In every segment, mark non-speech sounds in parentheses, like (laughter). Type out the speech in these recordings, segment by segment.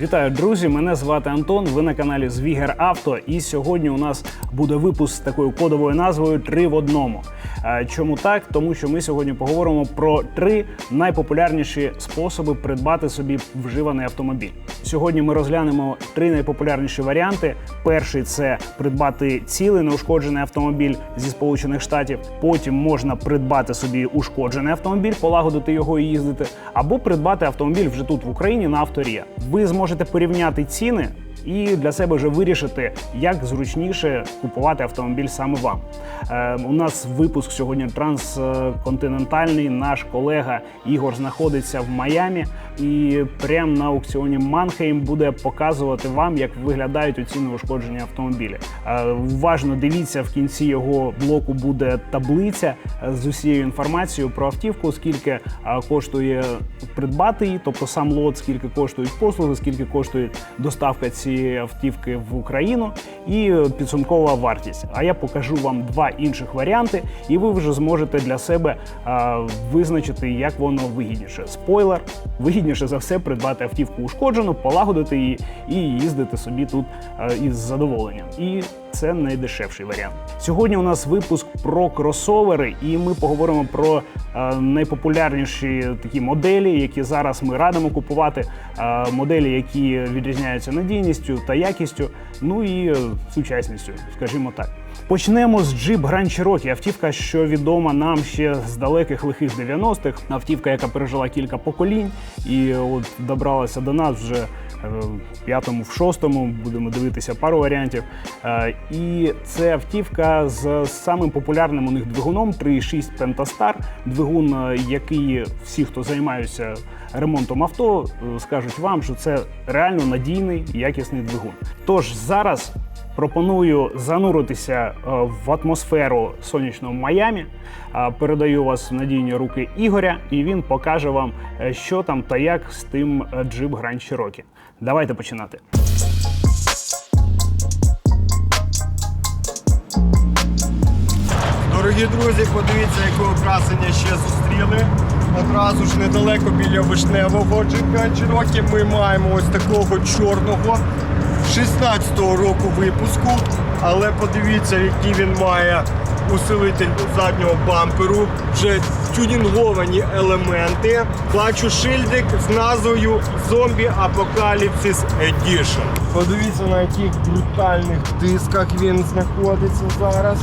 Вітаю, друзі! Мене звати Антон. Ви на каналі Звігер Авто. І сьогодні у нас буде випуск з такою кодовою назвою Три в одному. Е, Чому так? Тому що ми сьогодні поговоримо про три найпопулярніші способи придбати собі вживаний автомобіль. Сьогодні ми розглянемо три найпопулярніші варіанти. Перший це придбати цілий неушкоджений автомобіль зі Сполучених Штатів. Потім можна придбати собі ушкоджений автомобіль, полагодити його і їздити, або придбати автомобіль вже тут в Україні на авторія. Ви зможете порівняти ціни і для себе вже вирішити, як зручніше купувати автомобіль саме вам. Е, у нас випуск сьогодні трансконтинентальний. Наш колега Ігор знаходиться в Майамі і прямо на аукціоні Манхейм буде показувати вам, як виглядають оці неушкоджені автомобілі. Е, уважно дивіться в кінці його блоку буде таблиця з усією інформацією про автівку, скільки е, коштує придбати її, тобто сам лот, скільки коштують послуги, скільки коштує доставка цієї автівки в Україну і підсумкова вартість. А я покажу вам два інших варіанти, і ви вже зможете для себе визначити, як воно вигідніше. Спойлер, вигідніше за все придбати автівку ушкоджену, полагодити її і їздити собі тут із задоволенням. І це найдешевший варіант. Сьогодні у нас випуск про кросовери, і ми поговоримо про е, найпопулярніші такі моделі, які зараз ми радимо купувати. Е, моделі, які відрізняються надійністю та якістю, ну і сучасністю, скажімо так. Почнемо з Jeep Grand Cherokee, автівка, що відома нам ще з далеких лихих 90-х. Автівка, яка пережила кілька поколінь, і от добралася до нас вже в п'ятому, в шостому. Будемо дивитися пару варіантів. Е, І це автівка з самим популярним у них двигуном 3.6 Pentastar. Двигун, е, який всі, хто займаються ремонтом авто, е, скажуть вам, що це реально надійний якісний двигун. Тож зараз. Пропоную зануритися е, в атмосферу сонячного Майамі. Е, Передаю вас в надійні руки Ігоря, і він покаже вам, е, що там та як з тим е, Jeep Grand Cherokee. Давайте починати. Дорогі друзі, подивіться, якого красення ще зустріли. Одразу ж недалеко біля вишневого Чирокі ми маємо ось такого чорного 16-го року випуску. Але подивіться, які він має усилитель заднього бамперу, вже тюнінговані елементи. Бачу шильдик з назвою Zombie Apocalypse Edition. Подивіться, на яких брутальних дисках він знаходиться зараз.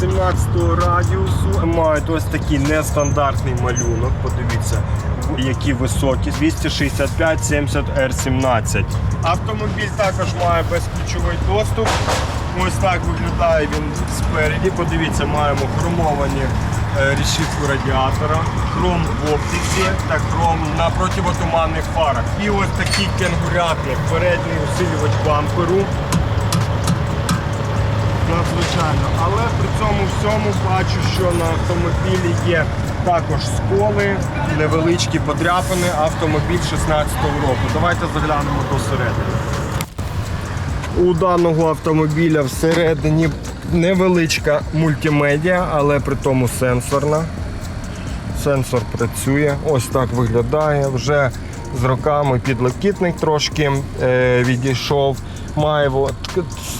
17-го радіусу. Мають ось такий нестандартний малюнок. Подивіться, які високі. 265-70 R17. Автомобіль також має безключовий доступ. Ось так виглядає він спереді. Подивіться, маємо хромовані е, решітку радіатора, хром в оптиці та хром на противотуманних фарах. І ось такий кенгурятник, передній усилювач бамперу надзвичайно. Але при цьому всьому бачу, що на автомобілі є також сколи, невеличкі подряпини, автомобіль 16-го року. Давайте заглянемо до середини. У даного автомобіля всередині невеличка мультимедіа, але при тому сенсорна. Сенсор працює, ось так виглядає. Вже з роками підлокітник трошки е, відійшов. Має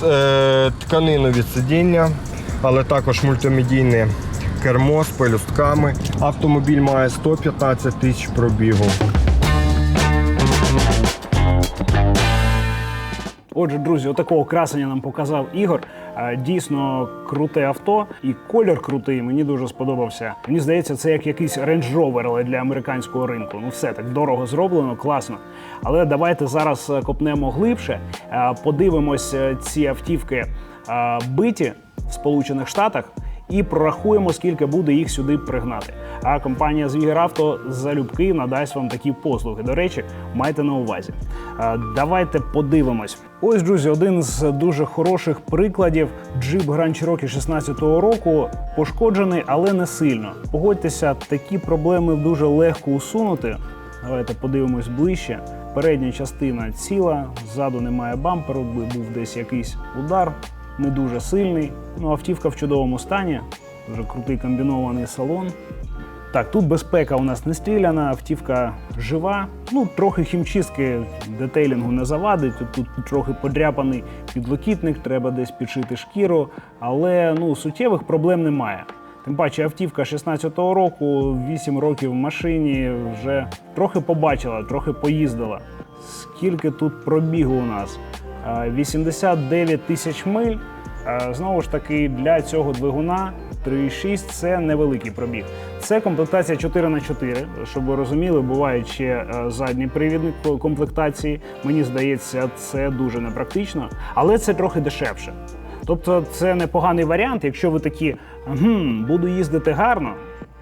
е, тканину від сидіння, але також мультимедійне кермо з пелюстками. Автомобіль має 115 тисяч пробігу. Отже, друзі, отакого красення нам показав Ігор. Е, Дійсно круте авто, і колір крутий. Мені дуже сподобався. Мені здається, це як якийсь Range Rover, але для американського ринку. Ну все так дорого зроблено, класно. Але давайте зараз е, копнемо глибше, е, подивимось ці автівки биті в Сполучених Штатах. І прорахуємо, скільки буде їх сюди пригнати. А компанія Звігеравто залюбки надасть вам такі послуги. До речі, майте на увазі. Давайте подивимось. Ось, друзі, один з дуже хороших прикладів. Jeep Grand Cherokee 16-го року пошкоджений, але не сильно. Погодьтеся, такі проблеми дуже легко усунути. Давайте подивимось ближче. Передня частина ціла, ззаду немає бамперу, був десь якийсь удар не дуже сильний. Ну, автівка в чудовому стані, дуже крутий комбінований салон. Так, тут безпека у нас не стріляна, автівка жива. Ну, трохи хімчистки детейлінгу не завадить. Тут, трохи подряпаний підлокітник, треба десь підшити шкіру, але ну, суттєвих проблем немає. Тим паче автівка 16-го року, 8 років в машині, вже трохи побачила, трохи поїздила. Скільки тут пробігу у нас? Е, 89 тисяч миль. Е, Знову ж таки, для цього двигуна 3,6 це невеликий пробіг. Це комплектація 4 х 4 щоб ви розуміли, бувають ще е, задні привідні комплектації. Мені здається, це дуже непрактично, але це трохи дешевше. Тобто це непоганий варіант, якщо ви такі «Гм, буду їздити гарно.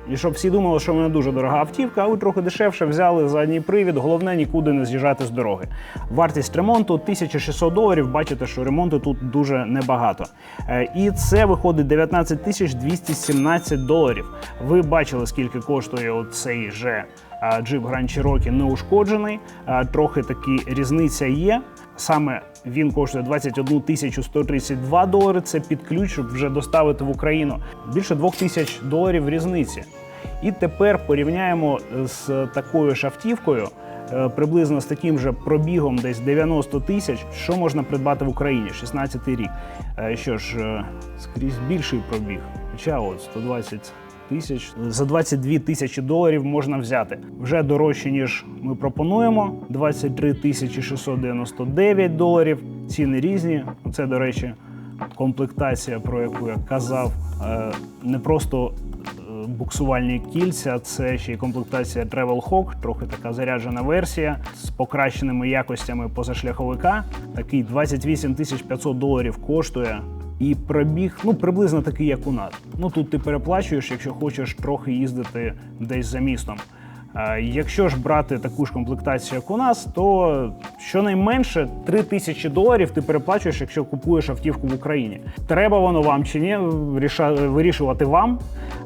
І щоб всі думали, що в мене дуже дорога автівка, а ви трохи дешевше взяли задній привід. Головне нікуди не з'їжджати з дороги. Вартість ремонту 1600 доларів. Бачите, що ремонту тут дуже небагато. Е, І це виходить 19 тисяч 217 доларів. Ви бачили, скільки коштує цей же е, джип Grand Cherokee неушкоджений. Е, Трохи таки різниця є. Саме він коштує 21 тисячу 132 долари. Це під ключ, щоб вже доставити в Україну. Bільше 2 тисяч доларів різниці. І тепер порівняємо з такою ж автівкою, е, приблизно з таким же пробігом, десь 90 тисяч, що можна придбати в Україні, 16 рік. Е, Що ж, е, скрізь більший пробіг. Хоча от 120 тисяч за 22 тисячі доларів можна взяти. Вже дорожче, ніж ми пропонуємо. 23 тисячі 699 доларів. Ціни різні. Це, до речі, комплектація, про яку я казав, е, не просто е, буксувальні кільця, це ще й комплектація Travel Hawk, трохи така заряджена версія з покращеними якостями позашляховика. Такий 28 тисяч 500 доларів коштує. І пробіг ну приблизно такий, як у нас. Ну тут ти переплачуєш, якщо хочеш трохи їздити десь за містом. Е, Якщо ж брати таку ж комплектацію, як у нас, то щонайменше 3 тисячі доларів ти переплачуєш, якщо купуєш автівку в Україні. Треба воно вам чи ні, вирішувати вам.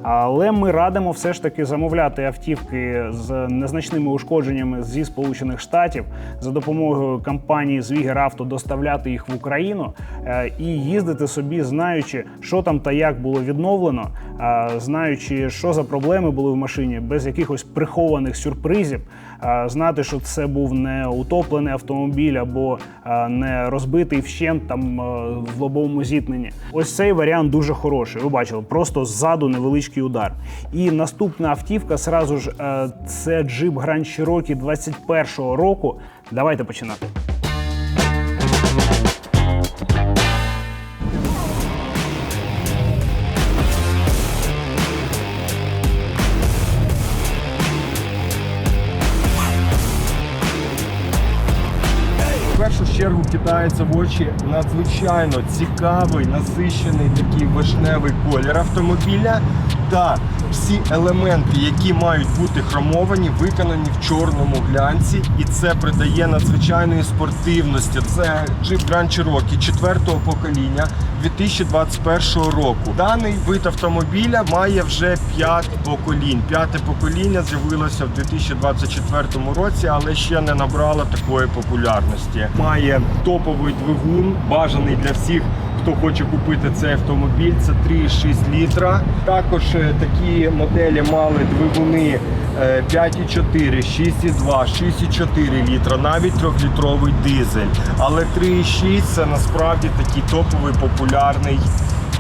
Але ми радимо все ж таки замовляти автівки з незначними ушкодженнями зі Сполучених Штатів за допомогою компанії Звігер Авто доставляти їх в Україну е, і їздити собі, знаючи, що там та як було відновлено, е, знаючи, що за проблеми були в машині, без якихось прихованих сюрпризів, е, знати, що це був не утоплений автомобіль або не розбитий вщент там е, в лобовому зіткненні. Ось цей варіант дуже хороший. Ви бачили, просто ззаду невеличкий удар. І наступна автівка, сразу ж, е, це джип Grand Cherokee 21-го року. Давайте починати. Чергу кидається в очі надзвичайно цікавий, насичений такий вишневий колір автомобіля. Та всі елементи, які мають бути хромовані, виконані в чорному глянці, і це придає надзвичайної спортивності. Це джип Grand Cherokee четвертого покоління 2021 року. Даний вид автомобіля має вже 5 поколінь. П'яте покоління з'явилося в 2024 році, але ще не набрало такої популярності. Має топовий двигун, бажаний для всіх. Хто хоче купити цей автомобіль, це 3,6 літра. Також е, такі моделі мали двигуни е, 5,4, 6,2, 6,4 літра, навіть 3-літровий дизель. Але 3,6 це насправді такий топовий популярний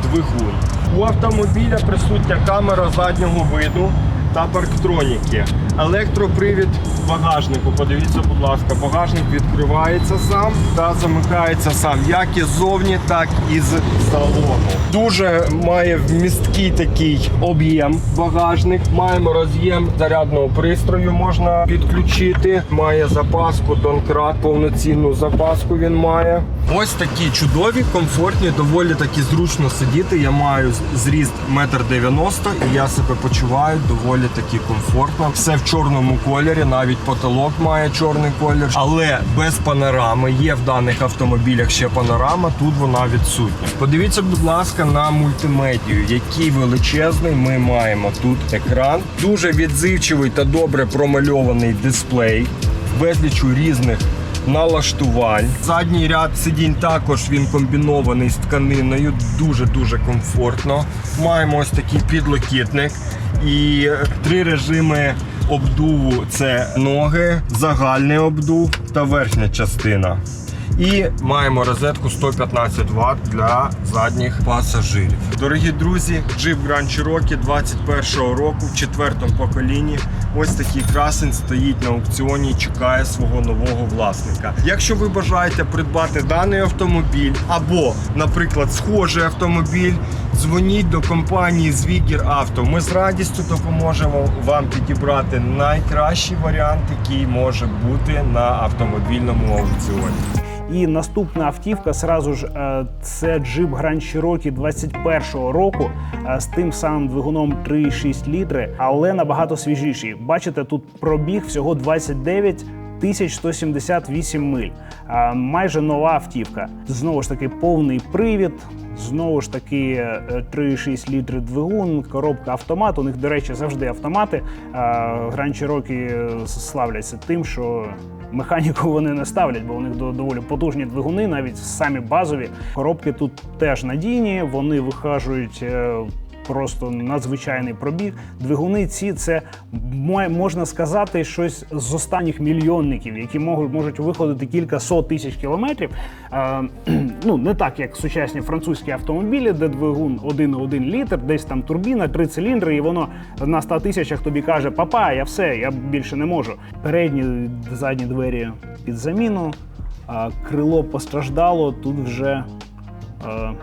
двигун. У автомобіля присутня камера заднього виду та парктроніки. Електропривід багажнику. Подивіться, будь ласка, багажник відкривається сам та замикається сам, як іззовні, так і з салону. Дуже має вмісткий такий об'єм багажник. Маємо роз'єм зарядного пристрою, можна підключити. Має запаску Донкрат, повноцінну запаску він має. Ось такі чудові, комфортні, доволі таки зручно сидіти. Я маю зріст 1,90 м і я себе почуваю доволі таки комфортно. Все в чорному кольорі, навіть потолок має чорний колір, але без панорами. Є в даних автомобілях ще панорама, тут вона відсутня. Подивіться, будь ласка, на мультимедію, який величезний ми маємо тут екран. Дуже відзивчивий та добре промальований дисплей, безлічу різних налаштувань. Задній ряд сидінь також він комбінований з тканиною, дуже-дуже комфортно. Маємо ось такий підлокітник і три режими обдуву це ноги, загальний обдув та верхня частина. І маємо розетку 115 Вт для задніх пасажирів. Дорогі друзі, Jeep Grand Cherokee 21-го року в четвертому поколінні. Ось такий красень стоїть на аукціоні і чекає свого нового власника. Якщо ви бажаєте придбати даний автомобіль або, наприклад, схожий автомобіль, дзвоніть до компанії Звігір Авто. Ми з радістю допоможемо вам підібрати найкращий варіант, який може бути на автомобільному аукціоні. І наступна автівка сразу ж е, це Jeep Grand Cherokee 21-го року е, з тим самим двигуном 3,6 літри, але набагато свіжіший. Бачите, тут пробіг всього 29 тисяч 178 миль. Е, Майже нова автівка. Знову ж таки, повний привід. Знову ж таки, е, 3,6 літри двигун, коробка автомат. У них, до речі, завжди автомати. Е, Grand Cherokee славляться тим, що Механіку вони не ставлять, бо у них до- доволі потужні двигуни, навіть самі базові. Коробки тут теж надійні, вони вихажують е, просто надзвичайний пробіг. Двигуни ці це можна сказати щось з останніх мільйонників, які можуть, можуть виходити кілька сот тисяч кілометрів. Е, (clears throat) ну не так, як сучасні французькі автомобілі, де двигун 1,1 літр, десь там турбіна, три циліндри, і воно на 100 тисячах тобі каже: Папа, я все, я більше не можу. Передні задні двері під заміну, крило постраждало. Тут вже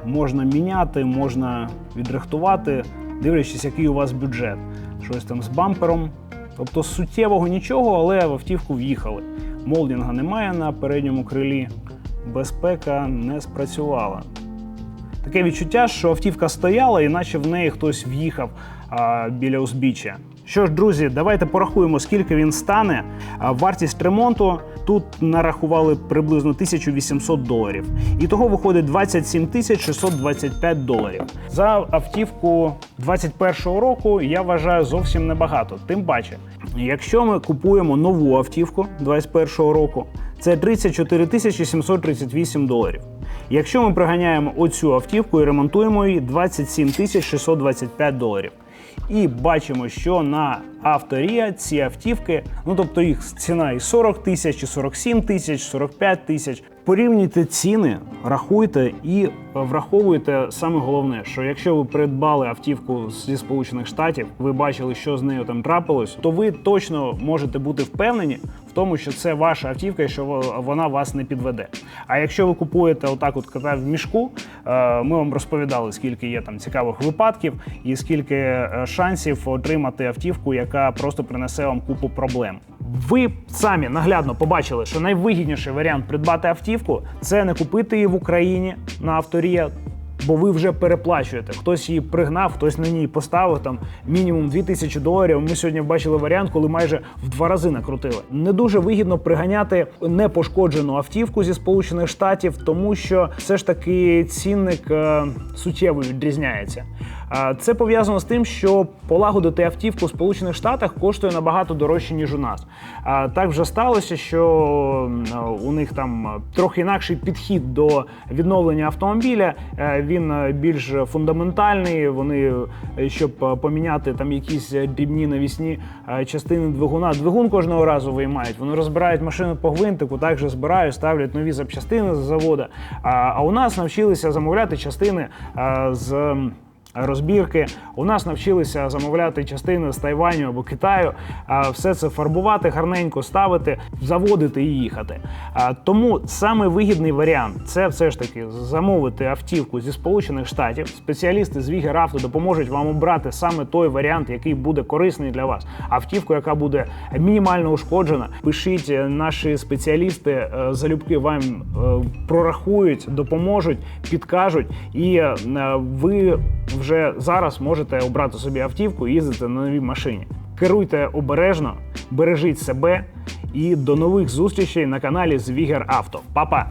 можна міняти, можна відрихтувати, дивлячись, який у вас бюджет. Щось там з бампером. Тобто суттєвого нічого, але в автівку в'їхали. Молдінга немає на передньому крилі, безпека не спрацювала. Таке відчуття, що автівка стояла, і наче в неї хтось в'їхав біля узбіччя. Що ж, друзі, давайте порахуємо, скільки він стане. Вартість ремонту тут нарахували приблизно 1800 доларів. І того виходить 27 тисяч 625 доларів. За автівку 21-го року я вважаю зовсім небагато. Тим паче, якщо ми купуємо нову автівку 21-го року, це 34 тисячі 738 доларів. Якщо ми приганяємо оцю автівку і ремонтуємо її 27 тисяч 625 доларів. І бачимо, що на авторія ці автівки, ну тобто їх ціна і 40 тисяч, і 47 тисяч, 45 тисяч. Порівнюйте ціни, рахуйте і е, враховуйте саме головне, що якщо ви придбали автівку зі Сполучених Штатів, ви бачили, що з нею там трапилось, то ви точно можете бути впевнені в тому, що це ваша автівка і що вона вас не підведе. А якщо ви купуєте отак, от кота в мішку, е, ми вам розповідали, скільки є там цікавих випадків і скільки е, шансів отримати автівку, яка просто принесе вам купу проблем. Ви самі наглядно побачили, що найвигідніший варіант придбати автівку це не купити її в Україні на авторія. Бо ви вже переплачуєте. Хтось її пригнав, хтось на ній поставив там мінімум 2000 доларів. Ми сьогодні бачили варіант, коли майже в два рази накрутили. Не дуже вигідно приганяти непошкоджену автівку зі Сполучених Штатів, тому що все ж таки цінник е, суттєво відрізняється. Це пов'язано з тим, що полагодити автівку в Сполучених Штатах коштує набагато дорожче, ніж у нас. Так вже сталося, що у них там трохи інакший підхід до відновлення автомобіля. Е, Він е, більш фундаментальний. Вони, е, щоб поміняти там якісь дрібні навісні частини двигуна, двигун кожного разу виймають. Вони розбирають машину по гвинтику, також збирають, ставлять нові запчастини з заводу. А, у нас навчилися замовляти частини з. Розбірки. У нас навчилися замовляти частини з Тайваню або Китаю, все це фарбувати, гарненько ставити, заводити і їхати. Тому саме вигідний варіант це все ж таки замовити автівку зі Сполучених Штатів. Спеціалісти з Вігер Авто допоможуть вам обрати саме той варіант, який буде корисний для вас. Автівку, яка буде мінімально ушкоджена. Пишіть е, наші спеціалісти е, залюбки вам е, прорахують, допоможуть, підкажуть, і ви вже зараз можете обрати собі автівку і їздити на новій машині. Керуйте обережно, бережіть себе і до нових зустрічей на каналі Звігер Авто. Па-па!